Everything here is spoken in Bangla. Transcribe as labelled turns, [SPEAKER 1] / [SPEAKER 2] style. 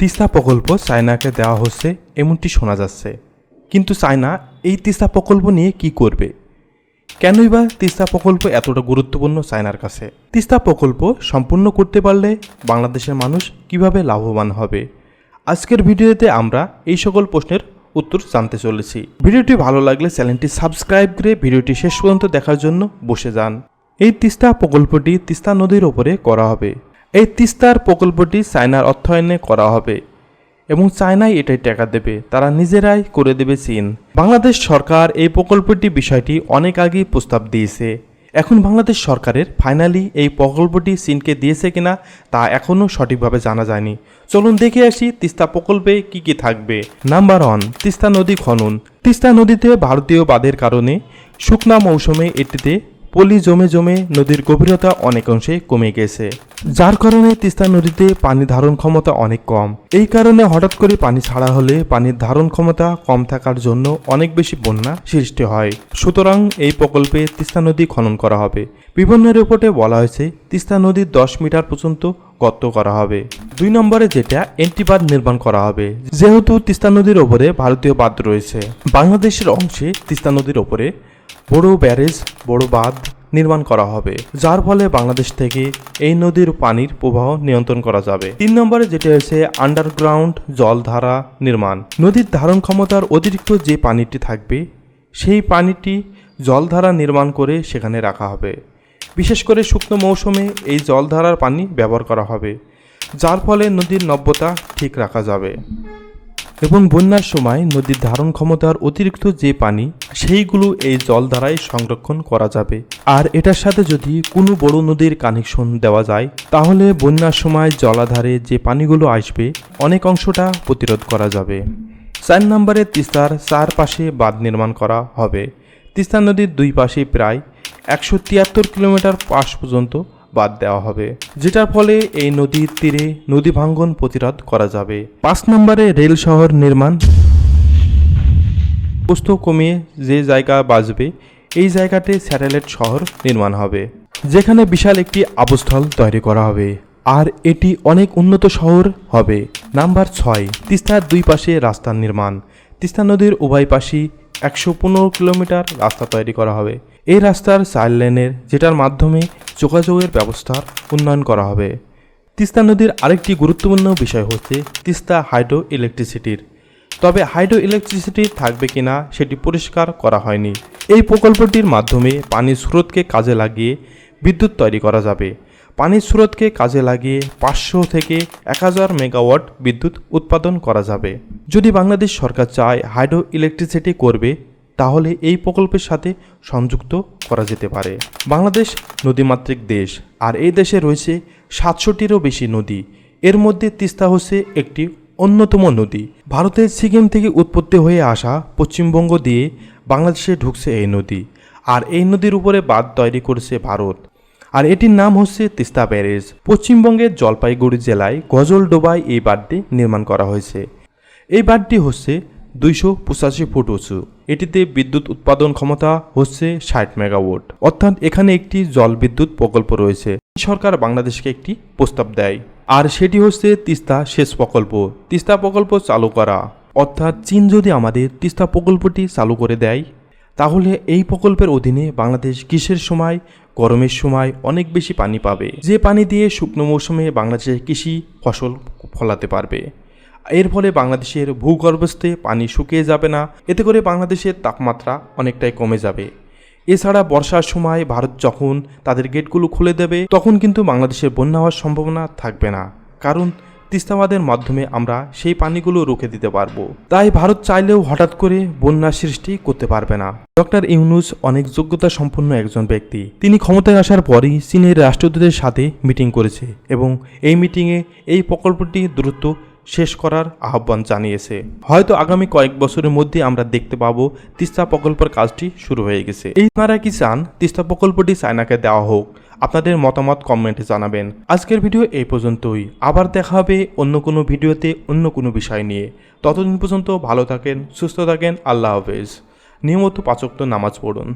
[SPEAKER 1] তিস্তা প্রকল্প চায়নাকে দেওয়া হচ্ছে, এমনটি শোনা যাচ্ছে। কিন্তু চায়না এই তিস্তা প্রকল্প নিয়ে কি করবে? কেনই বা তিস্তা প্রকল্প এতটা গুরুত্বপূর্ণ চায়নার কাছে? তিস্তা প্রকল্প সম্পূর্ণ করতে পারলে বাংলাদেশের মানুষ কীভাবে লাভবান হবে? আজকের ভিডিওতে আমরা এই সকল প্রশ্নের উত্তর জানতে চলেছি। ভিডিওটি ভালো লাগলে চ্যানেলটি সাবস্ক্রাইব করে ভিডিওটি শেষ পর্যন্ত দেখার জন্য বসে যান। এই তিস্তা প্রকল্পটি তিস্তা নদীর ওপরে করা হবে। এই তিস্তার প্রকল্পটি চায়নার অর্থায়নে করা হবে এবং চায়নাই এটাই টাকা দেবে, তারা নিজেরাই করে দেবে চীন। বাংলাদেশ সরকার এই প্রকল্পটি বিষয়টি অনেক আগেই প্রস্তাব দিয়েছে। এখন বাংলাদেশ সরকারের ফাইনালি এই প্রকল্পটি চীনকে দিয়েছে কিনা তা এখনও সঠিকভাবে জানা যায়নি। চলুন দেখে আসি তিস্তা প্রকল্পে কি কি থাকবে। নাম্বার ওয়ান তিস্তা নদী খনন। তিস্তা নদীতে ভারতীয় বাঁধের কারণে শুকনা মৌসুমে এটিতে পলি জমে জমে নদীর গভীরতা অনেক অংশে কমে গেছে। যার কারণে তিস্তা নদীতে পানি ধারণ ক্ষমতা অনেক কম। এই কারণে হঠাৎ করে পানি ছাড়া হলে পানির ধারণ ক্ষমতা কম থাকার জন্য অনেক বেশি বন্যা সৃষ্টি হয়। সুতরাং এই প্রকল্পে তিস্তা নদী খনন করা হবে। বিভিন্ন রিপোর্টে বলা হয়েছে, তিস্তা নদীর দশ মিটার পর্যন্ত গর্ত করা হবে। দুই নম্বরে যেটা এন্টিবাদ নির্মাণ করা হবে। যেহেতু তিস্তা নদীর ওপরে ভারতীয় বাঁধ রয়েছে, বাংলাদেশের অংশে তিস্তা নদীর ওপরে বড় ব্যারেজ, বড় বাঁধ নির্মাণ করা হবে, যার ফলে বাংলাদেশ থেকে এই নদীর পানির প্রবাহ নিয়ন্ত্রণ করা যাবে। তিন নম্বরে যেটি হচ্ছে আন্ডারগ্রাউন্ড জলধারা নির্মাণ। নদীর ধারণ ক্ষমতার অতিরিক্ত যে পানিটি থাকবে, সেই পানিটি জলধারা নির্মাণ করে সেখানে রাখা হবে। বিশেষ করে শুকনো মৌসুমে এই জলধারার পানি ব্যবহার করা হবে, যার ফলে নদীর নব্যতা ঠিক রাখা যাবে। এবং বন্যার সময় নদীর ধারণ ক্ষমতার অতিরিক্ত যে পানি, সেইগুলো এই জল দ্বারাই সংরক্ষণ করা যাবে। আর এটার সাথে যদি কোনো বড় নদীর কানেকশন দেওয়া যায়, তাহলে বন্যার সময় জলাধারে যে পানিগুলো আসবে, অনেক অংশটা প্রতিরোধ করা যাবে। চার নম্বরে তিস্তার চারপাশে বাঁধ নির্মাণ করা হবে। তিস্তা নদীর দুই পাশে প্রায় একশো তিয়াত্তর কিলোমিটার পাশ পর্যন্ত বাদ দেওয়া হবে। যেটার ফলে এই নদীর তীরে নদী ভাঙ্গন প্রতিরোধ করা যাবে। পাঁচ নম্বরে রেল শহর নির্মাণ। প্রস্থ কমিয়ে যে জায়গা বাঁচবে, এই জায়গাতে স্যাটেলাইট শহর নির্মাণ হবে, যেখানে বিশাল একটি আবস্থল তৈরি করা হবে। আর এটি অনেক উন্নত শহর হবে। নাম্বার ছয়, তিস্তার দুই পাশে রাস্তার নির্মাণ। তিস্তা নদীর উভয় পাশেই একশো পনেরো কিলোমিটার রাস্তা তৈরি করা হবে। এই রাস্তার চার লেনের যেটার মাধ্যমে যোগাযোগের ব্যবস্থার উন্নয়ন করা হবে। তিস্তা নদীর আরেকটি গুরুত্বপূর্ণ বিষয় হচ্ছে তিস্তা হাইড্রো ইলেকট্রিসিটির তবে হাইড্রো ইলেকট্রিসিটি থাকবে কিনা সেটি পরিষ্কার করা হয়নি। এই প্রকল্পটির মাধ্যমে পানির স্রোতকে কাজে লাগিয়ে বিদ্যুৎ তৈরি করা যাবে। পানির স্রোতকে কাজে লাগিয়ে পাঁচশো থেকে এক হাজার মেগাওয়াট বিদ্যুৎ উৎপাদন করা যাবে। যদি বাংলাদেশ সরকার চায় হাইড্রো ইলেকট্রিসিটি করবে তাহলে এই প্রকল্পের সাথে সংযুক্ত করা যেতে পারে। বাংলাদেশ নদীমাতৃক দেশ, আর এই দেশে রয়েছে সাতশোটিরও বেশি নদী। এর মধ্যে তিস্তা হচ্ছে একটি অন্যতম নদী। ভারতের সিকিম থেকে উৎপত্তি হয়ে আসা পশ্চিমবঙ্গ দিয়ে বাংলাদেশে ঢুকছে এই নদী, আর এই নদীর উপরে বাঁধ তৈরি করেছে ভারত। আর এটির নাম হচ্ছে তিস্তা ব্যারেজ। পশ্চিমবঙ্গের জলপাইগুড়ি জেলায় গজলডোবায় এই বাঁধটি নির্মাণ করা হয়েছে। এই বাঁধটি হচ্ছে দুইশো পঁচাশি ফুট উঁচু। এটিতে বিদ্যুৎ উৎপাদন ক্ষমতা হচ্ছে ষাট মেগাওয়াট। অর্থাৎ এখানে একটি জল বিদ্যুৎ প্রকল্প রয়েছে। সরকার বাংলাদেশকে একটি প্রস্তাব দেয়। আর সেটি হচ্ছে তিস্তা সেচ প্রকল্প। তিস্তা প্রকল্প চালু করা। অর্থাৎ চীন যদি আমাদের তিস্তা প্রকল্পটি চালু করে দেয়, তাহলে এই প্রকল্পের অধীনে বাংলাদেশ গ্রীষ্মের সময়, গরমের সময় অনেক বেশি পানি পাবে। যে পানি দিয়ে শুকনো মৌসুমে বাংলাদেশের কৃষি ফসল ফলাতে পারবে। এর ফলে বাংলাদেশের ভূগর্ভস্থে পানি শুকিয়ে যাবে না। এতে করে বাংলাদেশের তাপমাত্রা অনেকটাই কমে যাবে। এছাড়া বর্ষার সময় ভারত যখন তাদের গেটগুলো খুলে দেবে, তখন কিন্তু বাংলাদেশের বন্যা হওয়ার সম্ভাবনা থাকবে না। কারণ তিস্তাবাদের মাধ্যমে আমরা সেই পানিগুলো রুখে দিতে পারব। তাই ভারত চাইলেও হঠাৎ করে বন্যা সৃষ্টি করতে পারবে না। ডক্টর ইউনুস অনেক যোগ্যতা সম্পন্ন একজন ব্যক্তি। তিনি ক্ষমতায় আসার পরই চীনের রাষ্ট্রদূতের সাথে মিটিং করেছে এবং এই মিটিংয়ে এই প্রকল্পটি দ্রুত শেষ করার আহ্বান জানিয়েছে। হয়তো আগামী কয়েক বছরের মধ্যে আমরা দেখতে পাব তিস্তা প্রকল্পের কাজটি শুরু হয়ে গেছে। এই আপনারা কি চান? তিস্তা প্রকল্পটি চায়নাকে দেওয়া হোক। আপনাদের মতামত কমেন্টে জানাবেন। আজকের ভিডিও এই পর্যন্তই। আবার দেখা হবে অন্য কোনো ভিডিওতে অন্য কোনো বিষয় নিয়ে। ততদিন পর্যন্ত ভালো থাকেন, সুস্থ থাকেন, আল্লাহ হাফেজ। নিয়মিত পাচক্ত নামাজ পড়ুন।